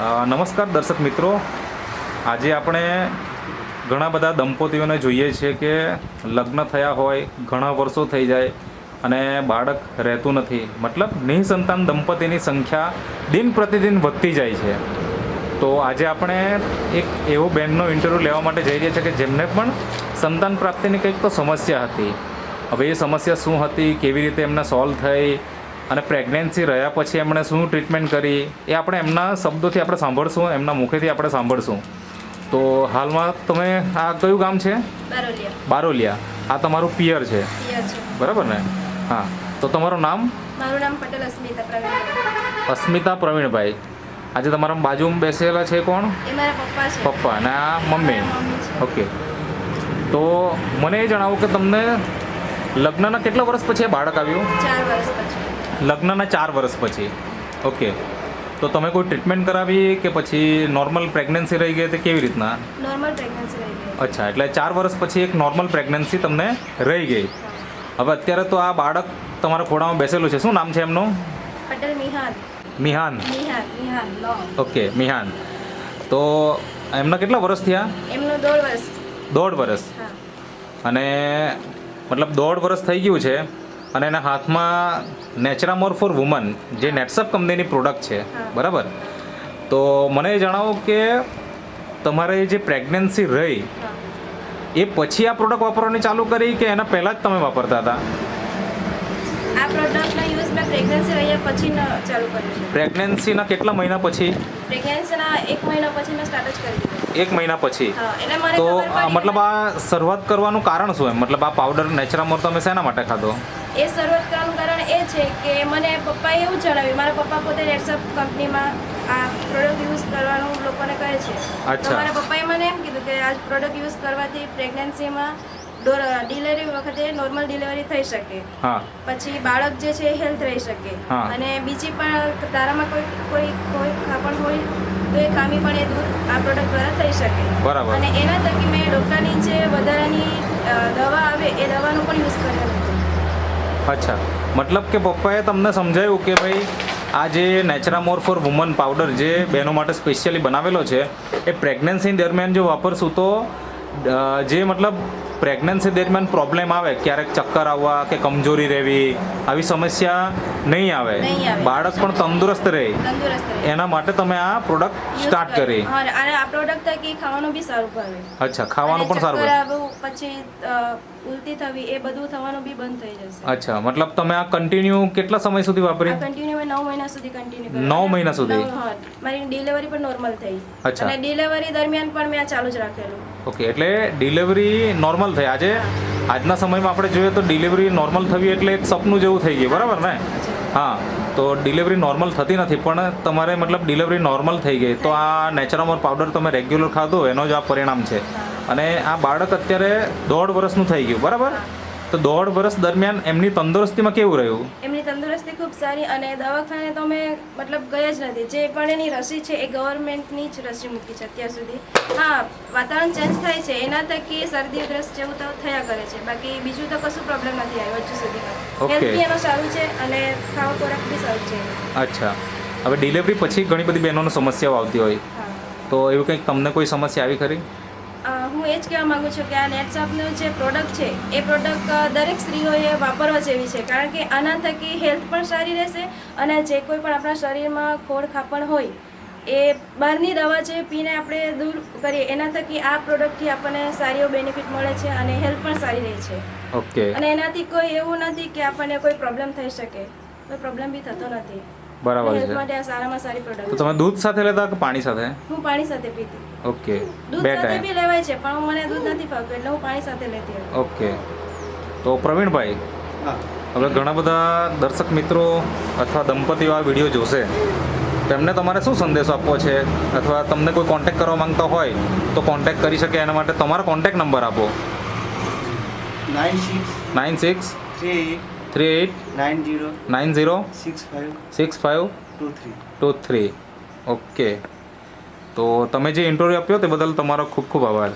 નમસ્કાર દર્શક મિત્રો. આજે આપણે ઘણા બધા દંપતીઓને જોઈએ છીએ કે લગ્ન થયા હોય, ઘણા વર્ષો થઈ જાય અને બાળક રહેતું નથી. મતલબ નિસંતાન દંપતીની સંખ્યા દિન પ્રતિદિન વધતી જાય છે. તો આજે આપણે એક એવો બેનનો ઇન્ટરવ્યૂ લેવા માટે જઈ રહ્યા છીએ કે જેમને પણ સંતાન પ્રાપ્તિની કંઈક તો સમસ્યા હતી. હવે એ સમસ્યા શું હતી, કેવી રીતે એમને સોલ્વ થઈ અને પ્રેગ્નન્સી રહ્યા પછી એમણે શું ટ્રીટમેન્ટ કરી એ આપણે એમના શબ્દોથી આપણે સાંભળશું એમના મુખેથી આપણે સાંભળશું. તો હાલમાં તમે આ કયું ગામ છે? બારોલિયા. આ તમારું પિયર છે. બરાબર ને? હા. તો તમારું નામ? મારું નામ પટેલ અસ્મિતા પ્રવીણ અસ્મિતા પ્રવીણભાઈ. આજે તમારા બાજુમાં બેસેલા છે કોણ? પપ્પા અને આ મમ્મી? ઓકે. તો મને એ જણાવો કે તમને લગ્નના કેટલા વર્ષ પછી બાળક આવ્યું? ચાર વર્ષ પછી. લગ્નના ચાર વર્ષ પછી. ઓકે. તો તમે કોઈ ટ્રીટમેન્ટ કરાવી કે પછી નોર્મલ પ્રેગ્નન્સી રહી ગઈ તે કેવી રીતના? નોર્મલ પ્રેગ્નન્સી રહી ગઈ. અચ્છા એટલે ચાર વર્ષ પછી એક નોર્મલ પ્રેગ્નન્સી તમને રહી ગઈ. હવે અત્યારે તો આ બાળક તમારા ખોડામાં બેસેલું છે. શું નામ છે એમનું? પટેલ મિહાન. મિહાન. મિહાન મિહાન ઓકે મિહાન. તો એમના કેટલા વર્ષ થયા? એમનો દોઢ વર્ષ. દોઢ વર્ષ. અને મતલબ દોઢ વર્ષ થઈ ગયું છે. અને એના હાથમાં નેચરામોર ફોર વુમન જે નેટસપ કંપનીની પ્રોડક્ટ છે. બરાબર? તો મને જણાવો કે તમારે જે પ્રેગ્નન્સી રહી એ પછી આ પ્રોડક્ટ વાપરવાની ચાલુ કરી કે એના પહેલાં જ તમે વાપરતા હતા? આ પ્રોડક્ટનો યુઝ મેં પ્રેગ્નન્સી રહ્યા પછી ચાલુ કર્યું છે. પ્રેગ્નન્સીના કેટલા મહિના પછી? પ્રેગ્નન્સીના એક મહિના પછી મેં સ્ટાર્ટ જ કરી દીધું. એક મહિના પછી? તો મતલબ આ શરૂઆત કરવાનું કારણ શું એમ? મતલબ આ પાવડર નેચરામોર તમે શેના માટે ખાધો? એ કરવાનું કારણ એ છે કે મને પપ્પાએ એવું જણાવ્યું મારા પપ્પા પોતે રેડસપ કંપનીમાં આ પ્રોડક્ટ યુઝ કરવાનું લોકોને કહે છે. તો મારા પપ્પાએ મને એમ કીધું કે આ પ્રોડક્ટ યુઝ કરવાથી પ્રેગ્નન્સીમાં ડિલિવરી વખતે નોર્મલ ડિલિવરી થઈ શકે. પછી બાળક જે છે એ હેલ્થ રહી શકે. અને બીજી પણ તારામાં કોઈ કોઈ કોઈ ખાપણ હોય તો એ ખામી પણ એ દૂર આ પ્રોડક્ટ દ્વારા થઈ શકે. બરાબર. અને એના થકી મેં ડૉક્ટરની જે વધારાની દવા આવે એ દવાનો પણ યુઝ કર્યો હતો. અચ્છા. મતલબ કે પપ્પાએ તમને સમજાયું કે ભાઈ, આ જે નેચરામોર ફોર વુમન પાવડર જે બહેનો માટે સ્પેશિયલી બનાવેલો છે, એ પ્રેગ્નન્સી દરમિયાન જો વાપરશું તો જે મતલબ પ્રેગ્નન્સી દરમિયાન પ્રોબ્લેમ આવે ક્યારેક ચક્કર આવવા કે કમજોરી રહેવી આવી સમસ્યા નહીં આવે. બાળક પણ તંદુરસ્ત રહે. એના માટે તમે આ પ્રોડક્ટ સ્ટાર્ટ કરી. અને આ પ્રોડક્ટ થકી ખાવાનું બી સારું પડે. અચ્છા ખાવાનું પણ સારું પડે. પછી ઉલટી થવી એ બધું થવાનું બી બંધ થઈ જશે. અચ્છા મતલબ તમે આ કન્ટિન્યુ કેટલા સમય સુધી વાપરી? કન્ટિન્યુ મેં નવ મહિના સુધી કન્ટિન્યુ નવ મહિના સુધી? મારી ડિલિવરી પણ નોર્મલ થઈ. અચ્છા. અને ડિલિવરી દરમિયાન પણ મેં આ ચાલુ જ રાખેલું. ઓકે એટલે ડિલિવરી નોર્મલ થઈ આજે આજના સમયમાં આપણે જોઈએ તો ડિલિવરી નોર્મલ થવી એટલે એક સપનું જેવું થઈ ગયું. બરાબર ને? હા, તો ડિલિવરી નોર્મલ થતી નથી, પણ તમારે મતલબ ડિલિવરી નોર્મલ થઈ ગઈ. તો આ નેચરામોર પાવડર તમે રેગ્યુલર ખાધો, એનો જ આ પરિણામ છે. અને આ બાળક અત્યારે દોઢ વર્ષનું થઈ ગયું. બરાબર? તો દોઢ વર્ષ દરમિયાન એમની તંદુરસ્તીમાં કેવું રહ્યું? એમની તંદુરસ્તી ખૂબ સારી અને દવાખાને તો મેં મતલબ ગયા જ નથી. જે પણ એની રસી છે એ ગવર્મેન્ટની જ રસી મૂકી છે અત્યાર સુધી. હા વાતાવરણ ચેન્જ થાય છે. એના થકી શરદી ઉધરસ જેવું તો થયા કરે છે. બાકી બીજું તો કશું પ્રોબ્લેમ નથી આવ્યો હજુ સુધીમાં. હેલ્થ એનો સારું છે અને ખાવા ખોરાક બી સારું છે. અચ્છા. હવે ડિલિવરી પછી ઘણી બધી બહેનોને સમસ્યાઓ આવતી હોય. તો એવું કંઈક તમને કોઈ સમસ્યા આવી ખરી? હું એ જ કહેવા માંગુ છું કે આ નેટસપનું જે પ્રોડક્ટ છે એ પ્રોડક્ટ દરેક સ્ત્રીઓએ વાપરવા જેવી છે. કારણ કે આના થકી હેલ્થ પણ સારી રહેશે અને જે કોઈ પણ આપણા શરીરમાં ખોડ ખાપણ હોય એ બહારની દવા જે પીને આપણે દૂર કરીએ એના થકી આ પ્રોડક્ટથી આપણને સારી એવો બેનિફિટ મળે છે અને હેલ્થ પણ સારી રહે છે. ઓકે. અને એનાથી કોઈ એવું નથી કે આપણને કોઈ પ્રોબ્લેમ થઈ શકે. કોઈ પ્રોબ્લેમ બી થતો નથી. બરાબર છે. માટે આ સારામાં સારી તો તમે દૂધ સાથે લેતા કે પાણી સાથે? હું પાણી સાથે પીતી. ઓકે. દૂધ બે સાથે ટાઈમ બી લેવાય છે પણ મને દૂધ નથી ફાવતું એટલે હું પાણી સાથે લેતી હતી. ઓકે. તો પ્રવીણભાઈ હવે ઘણા બધા દર્શક મિત્રો અથવા દંપતીઓ આ વીડિયો જોશે. તેમને તમારે શું સંદેશો આપવો છે? અથવા તમને કોઈ કોન્ટેક્ટ કરવા માંગતા હોય તો કોન્ટેક્ટ કરી શકે એના માટે તમારો કોન્ટેક્ટ નંબર આપો. Nine six nine six three three eight nine zero nine zero six five six five two three. Two three. Okay. તો તમે જે ઇન્ટરવ્યૂ આપ્યો તે બદલ તમારો ખૂબ ખૂબ આભાર.